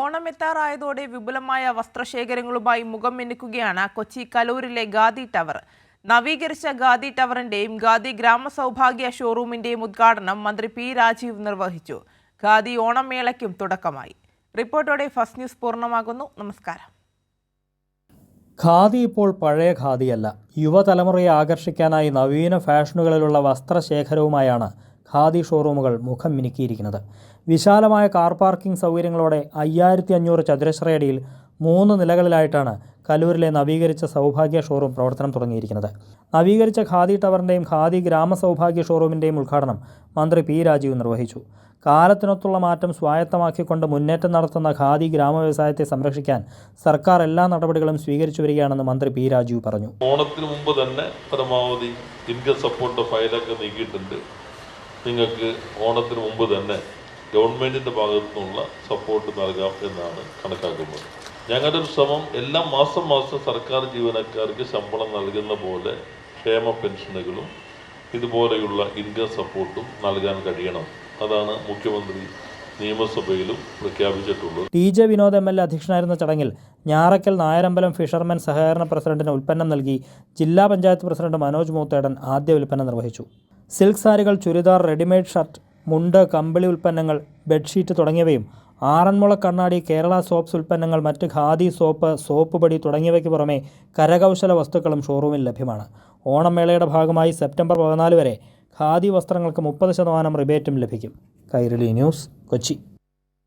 ഓണമെത്താറായതോടെ വിപുലമായ വസ്ത്രശേഖരങ്ങളുമായി മുഖം മിനുക്കുകയാണ് കൊച്ചി കലൂരിലെ ഗാദി ടവർ. നവീകരിച്ച ഗാദി ടവറിന്റെയും ഗാദി ഗ്രാമസൗഭാഗ്യ ഷോറൂമിന്റെയും ഉദ്ഘാടനം മന്ത്രി പി രാജീവ് നിർവഹിച്ചു. ഗാദി ഓണമേളയ്ക്കും തുടക്കമായി. റിപ്പോർട്ടോടെ ഫസ്റ്റ് ന്യൂസ് പൂർണമാകുന്നു. നമസ്കാരം. ഖാദി ഇപ്പോൾ പഴയ ഖാദിയല്ല. യുവതലമുറയെ ആകർഷിക്കാനായി നവീന ഫാഷനുകളിലുള്ള വസ്ത്രശേഖരവുമായാണ് ഖാദി ഷോറൂമുകൾ മുഖം മിനുക്കിയിരിക്കുന്നത്. വിശാലമായ കാർ പാർക്കിംഗ് സൗകര്യങ്ങളോടെ അയ്യായിരത്തി അഞ്ഞൂറ് ചതുരശ്രയടിയിൽ മൂന്ന് നിലകളിലായിട്ടാണ് കലൂരിലെ നവീകരിച്ച സൗഭാഗ്യ ഷോറൂം പ്രവർത്തനം തുടങ്ങിയിരിക്കുന്നത്. നവീകരിച്ച ഖാദി ടവറിന്റെയും ഖാദി ഗ്രാമ സൗഭാഗ്യ ഷോറൂമിന്റെയും ഉദ്ഘാടനം മന്ത്രി പി രാജീവ് നിർവഹിച്ചു. കാലത്തിനൊത്തുള്ള മാറ്റം സ്വായത്തമാക്കിക്കൊണ്ട് മുന്നേറ്റം നടത്തുന്ന ഖാദി ഗ്രാമ വ്യവസായത്തെ സംരക്ഷിക്കാൻ സർക്കാർ എല്ലാ നടപടികളും സ്വീകരിച്ചു വരികയാണെന്ന് മന്ത്രി പി രാജീവ് പറഞ്ഞു. ഓണത്തിന് മുമ്പ് തന്നെ പരമാവധി ഇൻകം സപ്പോർട്ട് ഫയലൊക്കെ നീക്കിയിട്ടുണ്ട്. നിങ്ങൾക്ക് ഓണത്തിന് മുമ്പ് തന്നെ ഗവൺമെന്റിന്റെ ഭാഗത്തു നിന്നുള്ള സപ്പോർട്ട് നൽകാം എന്നാണ് കണക്കാക്കുന്നത്. ഞങ്ങളുടെ ഒരു ശ്രമം എല്ലാ മാസം മാസം സർക്കാർ ജീവനക്കാർക്ക് ശമ്പളം നൽകുന്ന പോലെ ക്ഷേമ പെൻഷനുകളും ഇതുപോലെയുള്ള ഇൻകം സപ്പോർട്ടും നൽകാൻ കഴിയണം. അതാണ് മുഖ്യമന്ത്രി നിയമസഭയിലും പ്രഖ്യാപിച്ചിട്ടുള്ളത്. T J Vinod M L A അധ്യക്ഷനായിരുന്ന ചടങ്ങിൽ ഞാറക്കൽ നായരമ്പലം ഫിഷർമെൻ സഹകരണ പ്രസിഡന്റിന് ഉൽപ്പന്നം നൽകി ജില്ലാ പഞ്ചായത്ത് പ്രസിഡന്റ് മനോജ് മൂത്തേടൻ ആദ്യ ഉൽപ്പന്നം നിർവഹിച്ചു. സിൽക്ക് സാരികൾ ചുരിദാർ റെഡിമെയ്ഡ് ഷർട്ട് മുണ്ട് കമ്പിളി ഉൽപ്പന്നങ്ങൾ ബെഡ്ഷീറ്റ് തുടങ്ങിയവയും ആറന്മുള കണ്ണാടി കേരള സോപ്സ് ഉൽപ്പന്നങ്ങൾ മറ്റ് ഖാദി സോപ്പ് സോപ്പ് പൊടി തുടങ്ങിയവയ്ക്ക് പുറമെ കരകൗശല വസ്തുക്കളും ഷോറൂമിൽ ലഭ്യമാണ്. ഓണം മേളയുടെ ഭാഗമായി സെപ്റ്റംബർ പതിനാല് വരെ ഖാദി വസ്ത്രങ്ങൾക്ക് മുപ്പത് ശതമാനം റിബേറ്റും ലഭിക്കും. കൈരളി ന്യൂസ് കൊച്ചി.